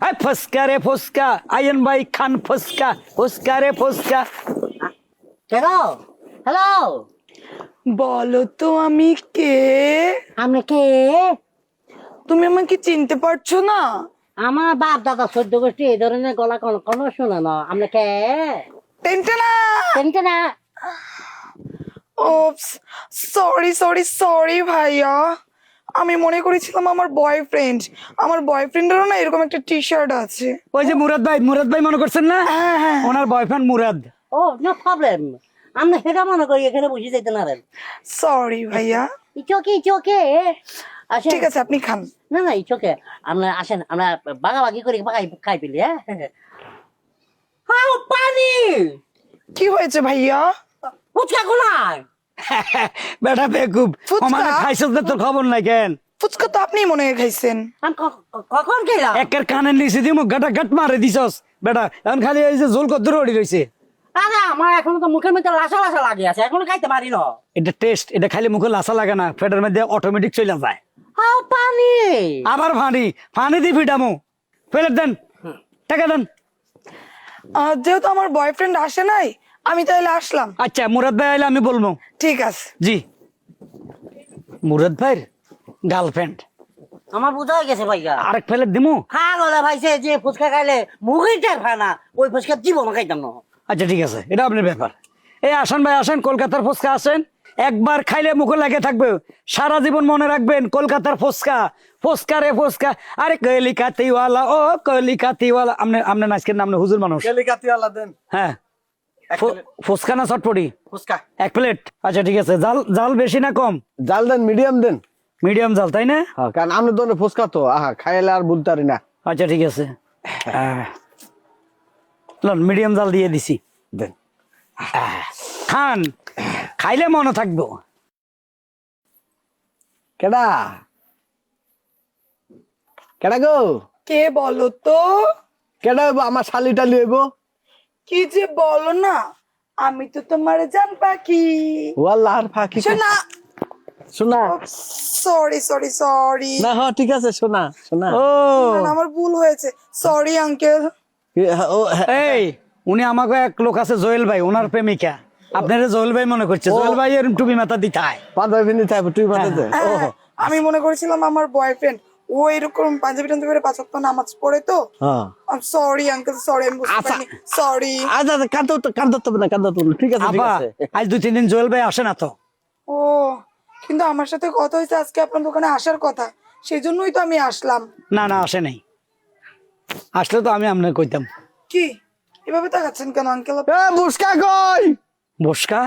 High ফসকা রে ফসকা ion ভাই খান ফসকা ফসকা রে ফসকা। হ্যালো হ্যালো বলো তো আমি কে? আপনি কে? তুমি আমাকে চিনতে পারছ না? আমার বাপ দাদা সদ্য গোষ্ঠী এই ধরনের গলা কোনো কোনো শোনে না। আপনি কে? টেনটে না। চিনতে না। ওপস সরি সরি সরি ভাইয়া। আমি মনে করেছিলাম আমার বয়ফ্রেন্ড আমার বয়ফ্রেন্ডেরও না এরকম একটা টি শার্ট আছে। ওই যে মুরাদ ভাই মুরাদ ভাই মনে করছেন না? হ্যাঁ হ্যাঁ। ওনার বয়ফ্রেন্ড মুরাদ। ও নো প্রবলেম আপনি সেটা মনে করি এখানে বুঝে যেতে না সরি ভাইয়া। ইচোকে ইচোকে আসেন। ঠিক আছে আপনি খান। না না ইচোকে আমরা আসেন আমরা বাগাবাগি করে বাগাই খাই পেলি হ্যাঁ। হাও পানি! কি হয়েছে ভাইয়া? ফুচকা কোনায়? বেটা বেকুব ফুচকা? আমার খাইছিস না তোর খবর নাই কেন? ফুচকা তো আপনি মনে হয় খাইছেন। কখন খেলাম? একের কানের নিচে দিয়ে মুখ গাটা গাট মারে দিছস। বেটা এখন খালি এই যে জোল কদ্দুর ওড়ি রইছে। আরে আমার এখনও তো মুখের মধ্যে লাসা লাসা লাগে আছে এখনও খাইতে পারি না। এটা টেস্ট এটা খালি মুখে লাসা লাগে না পেটের মধ্যে অটোমেটিক চলে যায়। হাও পানি। আবার ফানি ফানি দি ফিটামু। ফেলে দেন টাকা দেন। যেহেতু আমার বয়ফ্রেন্ড আসে নাই আমি তাহলে আসলাম। আচ্ছা মুরাদ ভাই আইলে আমি বলব। ঠিক আছে। জি। মুরাদ ভাইয়ের গার্লফ্রেন্ড আমার বোঝা হয়ে গেছে ভাইয়া আরেক ফেলে দিমু? হ্যাঁ গলা ভাইছে যে ফুচকা খাইলে মুখের টের পায় না ওই ফুচকা জীবন খাইতাম না। আচ্ছা ঠিক আছে। এটা আপনার ব্যাপার। এই আসেন ভাই আসেন কলকাতার ফুচকা আসেন। একবার খাইলে মুখে লাগে থাকবে। সারা জীবন মনে রাখবেন কলকাতার ফুচকা। ফুচকা রে ফুচকা। আরে কলিকাতিওয়ালা ও কলিকাতিওয়ালা। আপনি আপনার আজকের নাম হুজুর মানুষ। কেলিকাতিওয়ালা দেন। হ্যাঁ। ফুচকা না চটপটি? ফুচকা। এক প্লেট? আচ্ছা ঠিক আছে। জাল জাল বেশি না কম? জাল দেন মিডিয়াম দেন। মিডিয়াম জাল তাই না? হ্যাঁ কারণ আমি তো ফুচকা তো আহা খাইলে আর বলতে পারি না। আচ্ছা ঠিক আছে। মিডিয়াম জাল দিয়ে দিছি। দেন। খান খাইলে মনে থাকব। কেডা? কেডা গো? কে বলো তো? কেডা আমার শালি টালি হইব? কি যে বলো না আমি তো তোমার জান পাখি। ওয়াল্লাহ আর ফাঁকি শোনা। শোনা। সরি সরি সরি না হ্যাঁ ঠিক আছে শোনা শোনা। ও। আমার ভুল হয়েছে। সরি আঙ্কেল ও হ্যাঁ, এই উনি আমাকে এক লোক আছে জয়েল ভাই ওনার প্রেমিকা। আপনারা জয়েল ভাই মনে করছে জয়েল ভাই এরকম টুপি মাথা দিতে হয়। পাঞ্জাবি পিন্ধি থাকব তুই মাথাতে। হ্যাঁ, আমি মনে করেছিলাম আমার বয়ফ্রেন্ড ও এরকম পাঞ্জাবি টাঞ্জাবি পাঁচ ওয়াক্ত নামাজ পড়ে তো। সরি আঙ্কেল সরি আমি বুঝতে আচ্ছা। পারিনি সরি আচ্ছা আচ্ছা, কাঁদতে তো কাঁদতে হবে না কাঁদতে হবে না। ঠিক আছে ঠিক আছে। আজ দুই তিন দিন জয়েল ভাই আসে না তো। ও কিন্তু আমার সাথে কথা হয়েছে আজকে আপনার দোকানে আসার কথা। সেই জন্যই তো আমি আসলাম। না না আসে নাই। আসলে তো আমি আপনাকে কইতাম। কি? এভাবে তাকাচ্ছেন কেন আঙ্কেল এ মুস্কা কই? বসকা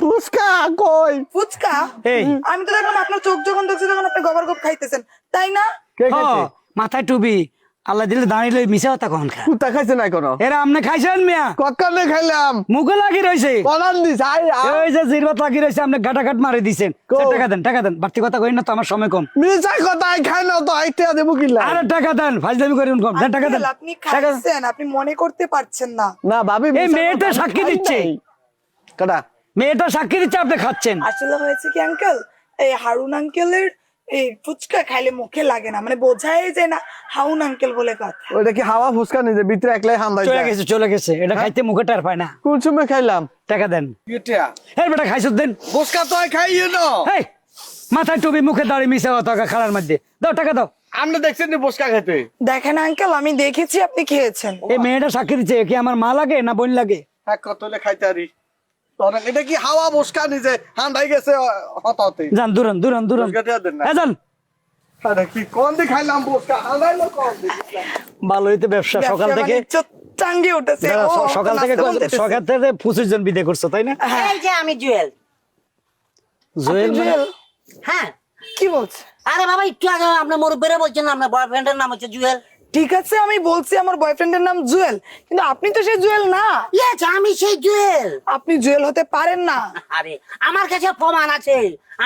মুস্কা কই? ফুচকা? এই। আমি তো দেখলাম আপনার চোখ যখন দেখছি তখন আপনি গবার গপ খাইতেছেন। তাই না? কে মাথায় টুপি। আল্লাহ দিলে দাঁড়িয়ে মিশা হতা কখন কুত্তা খাইছে না কোনো এরা আপনি খাইছেন মিয়া? খাইলাম। মুখে লাগি রয়েছে কলান দিস আই যে জিরবাত লাগি গাটা গাট মারি দিছেন। টাকা দেন টাকা দেন। বাড়তি কথা কই না তো আমার সময় কম। মিছা কথা আই খাই না তো আইতে দেবো কিলা আরে টাকা দেন ফাইজলামি করি কম দেন টাকা দেন। আপনি খাইছেন আপনি মনে করতে পারছেন না। না ভাবি এই মেয়েটা সাক্ষী দিচ্ছে। কেডা মেয়েটা সাক্ষী দিচ্ছে আপনি খাচ্ছেন। আসলে হয়েছে কি আঙ্কেল? এই হারুন আঙ্কেলের এই ফুচকা খাইলে মুখে লাগে না মানে বোঝাই যায় না হাউন আঙ্কেল বলে কথা। ওইটা কি হাওয়া ফুসকা নিজে ভিতরে একলাই হান্দাই চলে গেছে চলে গেছে। এটা খাইতে মুখে টের পায় না। কোন সময় খাইলাম? টাকা দেন। এটা এই বেটা খাইছো দেন। ফুসকা তো খাই না এই মাথায় টুপি মুখে দাঁড়িয়ে মিশা হতো খালার মধ্যে। দাও টাকা দাও। আপনি দেখছেন নি ফুসকা খাইতে? দেখেন আঙ্কেল আমি দেখেছি আপনি খেয়েছেন। এই মেয়েটা সাক্ষী দিচ্ছে কি আমার মা লাগে না বোন লাগে? হ্যাঁ কত হলে খাইতে আরি এটা কি হাওয়া ফুসকা নিজে গেছে হত হতে যান দূরান দূরান দূরান। দেন না। হ্যাঁ যান। আরে কি কোন দি খাইলাম ফুসকা হান্দাইলো কোন দি ভালোই ব্যবসা সকাল থেকে বাণিজ্য উঠেছে। সকাল থেকে সকাল থেকে পঁচিশ জন বিদে করছ তাই না? এই যে আমি জুয়েল। জুয়েল মানে- জুয়েল? হ্যাঁ। কি বলছে? আরে বাবা একটু আগে আপনার মুরব্বীরা বলছেন না, আপনার বয়ফ্রেন্ডের নাম হচ্ছে জুয়েল। ঠিক আছে আমি বলছি আমার বয়ফ্রেন্ডের নাম জুয়েল কিন্তু আপনি তো সেই জুয়েল না। ইয়েস আমি সেই জুয়েল। আপনি জুয়েল হতে পারেন না। আরে আমার কাছে প্রমাণ আছে।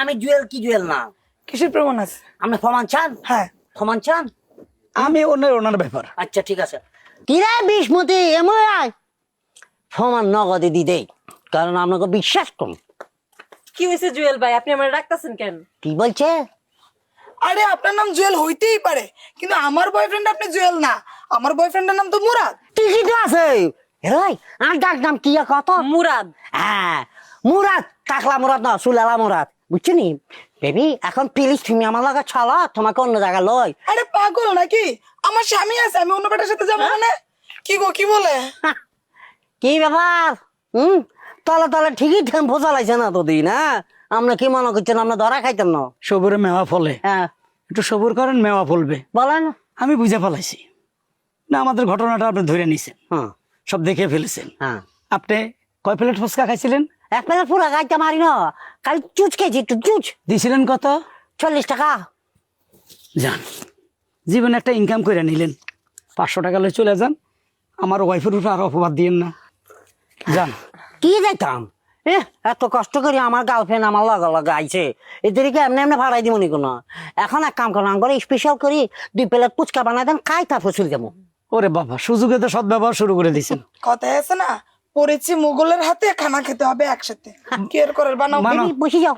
আমি জুয়েল কি জুয়েল না? কিসের প্রমাণ আছে? আপনি প্রমাণ চান? হ্যাঁ। প্রমাণ চান? আমি ওনার ওনার ব্যাপার। আচ্ছা ঠিক আছে। কিরে বিষ্মতি এমন আয়? প্রমাণ নগদে দি দেই কারণ আপনাকে বিশ্বাস কম কি হয়েছে জুয়েল ভাই? আপনি আমার রাখতেছেন কেন? কি বলছে? আরে আপনার নাম জুয়েল হইতেই পারে কিন্তু আমার বয়ফ্রেন্ড আপনি জুয়েল না। আমার বয়ফ্রেন্ডের নাম তো মুরাদ। ঠিকই তো আছে। হেরাই আর ডাক নাম কি আর কত? মুরাদ। হ্যাঁ মুরাদ কাকলা মুরাদ না সুলালা মুরাদ। বুঝছ নি বেবি এখন প্লিজ তুমি আমার লাগা চলো তোমাকে অন্য জায়গায় লই। আরে পাগল নাকি? আমার স্বামী আছে আমি অন্য বেটার সাথে যাব মানে? কি গো কি বলে? কি ব্যাপার? হুম? তলে তলে ঠিকই টেম্পো চালাইছে না তোদি না আমরা কি মনে করছেন আমরা ধরা খাইতেন না? সবুরে মেওয়া ফলে। হ্যাঁ। একটু সবুর করেন মেওয়া ফলবে। বলেন। আমি বুঝে ফেলাইছি। না আমাদের ঘটনাটা আপনি ধরে নিছেন। হ্যাঁ। সব দেখে ফেলেছেন। হ্যাঁ। আপনি কয় প্লেট ফুচকা খাইছিলেন? এক প্লেট পুরা খাইতে মারি না। কাল চুচ খেয়েছি একটু চুচ। দিছিলেন কত? চল্লিশ টাকা। যান। জীবনে একটা ইনকাম করে নিলেন। পাঁচশো টাকা লয়ে চলে যান। আমার ওয়াইফের উপর আর অপবাদ দিয়েন না। যান। কি যাইতাম? এ এত কষ্ট করি আমার গার্লফ্রেন্ড আমার লগে লগে আইছে। এদেরকে এমনি এমনি ভাড়াই দিব নি কোনো। এখন এক কাম করো করে স্পেশাল করি দুই প্লেট পুচকা বানাই দেন খাই তারপর চলে যাব ওরে বাবা সুযোগে তো সদ্ব্যবহার শুরু করে দিয়েছেন। কথা আছে না পড়েছি মুঘলের হাতে খানা খেতে হবে একসাথে। কেয়ার করে বানাও। বসে যাও।